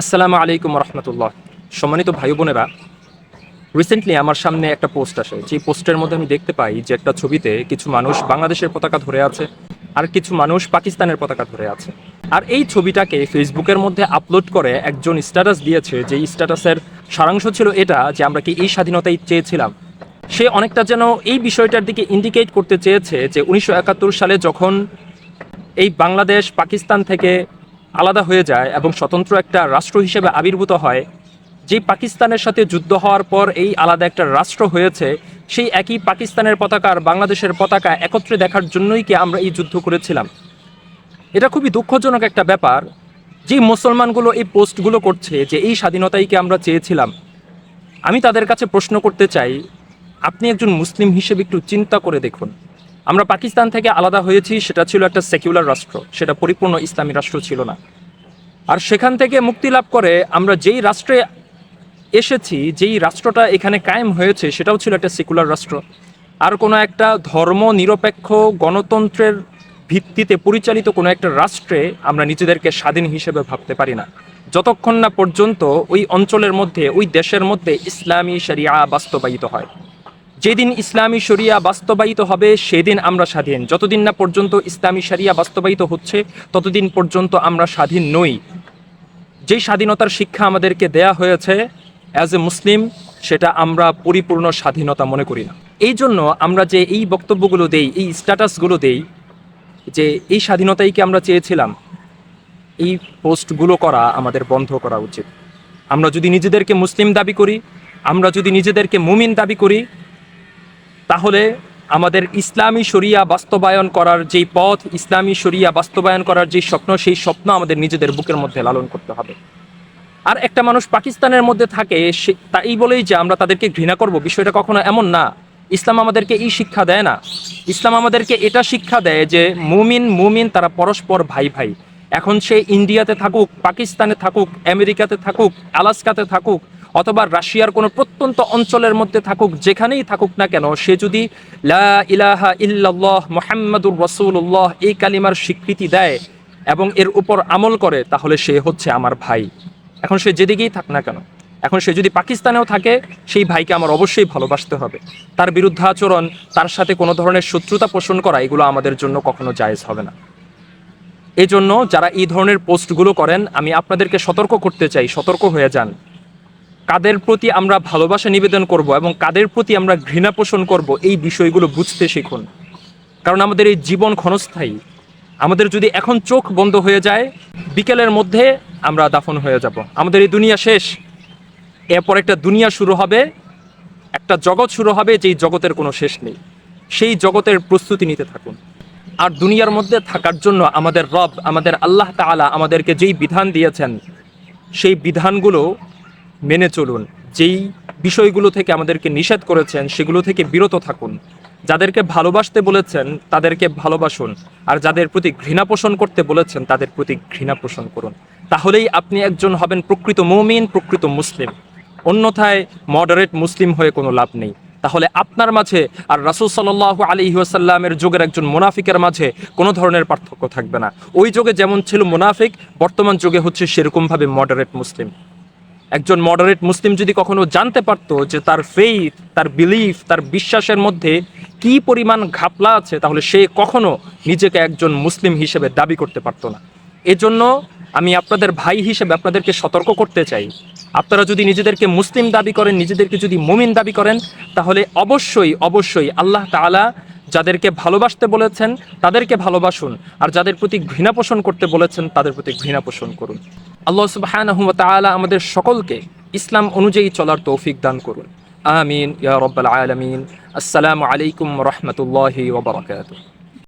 আসসালামু আলাইকুম রহমতুল্লাহ। সম্মানিত ভাই বোনেরা রিসেন্টলি আমার সামনে একটা পোস্ট আসে। যে পোস্টের মধ্যে আমি দেখতে পাই যে একটা ছবিতে কিছু মানুষ বাংলাদেশের পতাকা ধরে আছে আর কিছু মানুষ পাকিস্তানের পতাকা ধরে আছে। আর এই ছবিটাকে ফেসবুকের মধ্যে আপলোড করে একজন স্ট্যাটাস দিয়েছে যে স্ট্যাটাসের সারাংশ ছিল এটা যে আমরা কি এই স্বাধীনতাই চেয়েছিলাম। সে অনেকটা যেন এই বিষয়টার দিকে ইন্ডিকেট করতে চেয়েছে যে উনিশশো একাত্তর সালে যখন এই বাংলাদেশ পাকিস্তান থেকে আলাদা হয়ে যায় এবং স্বতন্ত্র একটা রাষ্ট্র হিসেবে আবির্ভূত হয়। যে পাকিস্তানের সাথে যুদ্ধ হওয়ার পর এই আলাদা একটা রাষ্ট্র হয়েছে, সেই একই পাকিস্তানের পতাকা আর বাংলাদেশের পতাকা একত্রে দেখার জন্যই কি আমরা এই যুদ্ধ করেছিলাম? এটা খুবই দুঃখজনক একটা ব্যাপার যে মুসলমানগুলো এই পোস্টগুলো করছে যে এই স্বাধীনতাই কি আমরা চেয়েছিলাম। আমি তাদের কাছে প্রশ্ন করতে চাই, আপনি একজন মুসলিম হিসেবে একটু চিন্তা করে দেখুন। আমরা পাকিস্তান থেকে আলাদা হয়েছি, সেটা ছিল একটা সেকুলার রাষ্ট্র, সেটা পরিপূর্ণ ইসলামী রাষ্ট্র ছিল না। আর সেখান থেকে মুক্তি লাভ করে আমরা যেই রাষ্ট্রে এসেছি, যেই রাষ্ট্রটা এখানে কায়েম হয়েছে, সেটাও ছিল একটা সেকুলার রাষ্ট্র। আর কোনো একটা ধর্ম নিরপেক্ষ গণতন্ত্রের ভিত্তিতে পরিচালিত কোনো একটা রাষ্ট্রে আমরা নিজেদেরকে স্বাধীন হিসেবে ভাবতে পারি না। যতক্ষণ না পর্যন্ত ওই অঞ্চলের মধ্যে, ওই দেশের মধ্যে ইসলামী শরিয়া বাস্তবায়িত হয়। যেদিন ইসলামী শরিয়া বাস্তবায়িত হবে, সেদিন আমরা স্বাধীন। যতদিন না পর্যন্ত ইসলামী শরিয়া বাস্তবায়িত হচ্ছে, ততদিন পর্যন্ত আমরা স্বাধীন নই। যেই স্বাধীনতার শিক্ষা আমাদেরকে দেয়া হয়েছে অ্যাজ এ মুসলিম সেটা আমরা পরিপূর্ণ স্বাধীনতা মনে করি না। এই জন্য আমরা যে এই বক্তব্যগুলো দেই, এই স্ট্যাটাসগুলো দেই, যে এই স্বাধীনতাই কি আমরা চেয়েছিলাম, এই পোস্টগুলো করা আমাদের বন্ধ করা উচিত। আমরা যদি নিজেদেরকে মুসলিম দাবি করি, আমরা যদি নিজেদেরকে মুমিন দাবি করি তাহলে আমাদের ইসলামী শরিয়া বাস্তবায়ন করার যেই পথ, ইসলামী শরিয়া বাস্তবায়ন করার যে স্বপ্ন, সেই স্বপ্ন আমাদের নিজেদের বুকের মধ্যে লালন করতে হবে। আর একটা মানুষ পাকিস্তানের মধ্যে থাকে, সে তাই বলেই যে আমরা তাদেরকে ঘৃণা করব, বিষয়টা কখনো এমন না। ইসলাম আমাদেরকে এই শিক্ষা দেয় না। ইসলাম আমাদেরকে এটা শিক্ষা দেয় যে মুমিন মুমিন তারা পরস্পর ভাই ভাই। এখন সে ইন্ডিয়াতে থাকুক, পাকিস্তানে থাকুক, আমেরিকাতে থাকুক, আলাস্কাতে থাকুক অথবা রাশিয়ার কোনো প্রত্যন্ত অঞ্চলের মধ্যে থাকুক, যেখানেই থাকুক না কেন, সে যদি লা ইলাহা ইল্লাল্লাহ মোহাম্মদুর রসুল্লাহ এই কালিমার স্বীকৃতি দেয় এবং এর উপর আমল করে, তাহলে সে হচ্ছে আমার ভাই। এখন সে যেদিকেই থাক না কেন, এখন সে যদি পাকিস্তানেও থাকে, সেই ভাইকে আমার অবশ্যই ভালোবাসতে হবে। তার বিরুদ্ধে আচরণ, তার সাথে কোনো ধরনের শত্রুতা পোষণ করা, এগুলো আমাদের জন্য কখনো জায়েজ হবে না। এজন্য যারা এই ধরনের পোস্টগুলো করেন, আমি আপনাদেরকে সতর্ক করতে চাই, সতর্ক হয়ে যান। কাদের প্রতি আমরা ভালোবাসা নিবেদন করব এবং কাদের প্রতি আমরা ঘৃণা পোষণ করব, এই বিষয়গুলো বুঝতে শিখুন। কারণ আমাদের এই জীবন ক্ষণস্থায়ী। আমাদের যদি এখন চোখ বন্ধ হয়ে যায়, বিকেলের মধ্যে আমরা দাফন হয়ে যাব। আমাদের এই দুনিয়া শেষ। এরপর একটা দুনিয়া শুরু হবে, একটা জগৎ শুরু হবে, যেই জগতের কোনো শেষ নেই। সেই জগতের প্রস্তুতি নিতে থাকুন। আর দুনিয়ার মধ্যে থাকার জন্য আমাদের রব, আমাদের আল্লাহ তাআলা আমাদেরকে যেই বিধান দিয়েছেন, সেই বিধানগুলো মেনে চলুন। যেই বিষয়গুলো থেকে আমাদেরকে নিষেধ করেছেন, সেগুলো থেকে বিরত থাকুন। যাদেরকে ভালোবাসতে বলেছেন, তাদেরকে ভালোবাসুন। আর যাদের প্রতি ঘৃণা পোষণ করতে বলেছেন, তাদের প্রতি ঘৃণা পোষণ করুন। তাহলেই আপনি একজন হবেন প্রকৃত মৌমিন, প্রকৃত মুসলিম। অন্যথায় মডারেট মুসলিম হয়ে কোনো লাভ নেই। তাহলে আপনার মাঝে আর রাসুল সাল্লাহ আলী ওয়াসাল্লামের যুগের একজন মুনাফিকের মাঝে কোনো ধরনের পার্থক্য থাকবে না। ওই যুগে যেমন ছিল মুনাফিক, বর্তমান যুগে হচ্ছে সেরকমভাবে মডারেট মুসলিম। একজন মডারেট মুসলিম যদি কখনো জানতে পারতো যে তার ফেইথ তার বিলিফ তার বিশ্বাসের মধ্যে কি পরিমাণ ঘাপলা আছে, তাহলে সে কখনো নিজেকে একজন মুসলিম হিসেবে দাবি করতে পারতো না। এজন্য আমি আপনাদের ভাই হিসেবে আপনাদেরকে সতর্ক করতে চাই। আপনারা যদি নিজেদেরকে মুসলিম দাবি করেন, নিজেদেরকে যদি মুমিন দাবি করেন, তাহলে অবশ্যই অবশ্যই আল্লাহ তাআলা যাদেরকে ভালোবাসতে বলেছেন, তাদেরকে ভালোবাসুন। আর যাদের প্রতি ঘৃণা পোষণ করতে বলেছেন, তাদের প্রতি ঘৃণা পোষণ করুন। আল্লাহ সুবহানাহু ওয়া তাআলা আমাদের সকলকে ইসলাম অনুযায়ী চলার তৌফিক দান করুন। আমিন, ইয়া রব্বাল আলমিন। আসসালামু আলাইকুম রহমতুল্লাহি রাহমাতুল্লাহি ওয়া বারাকাতুহু।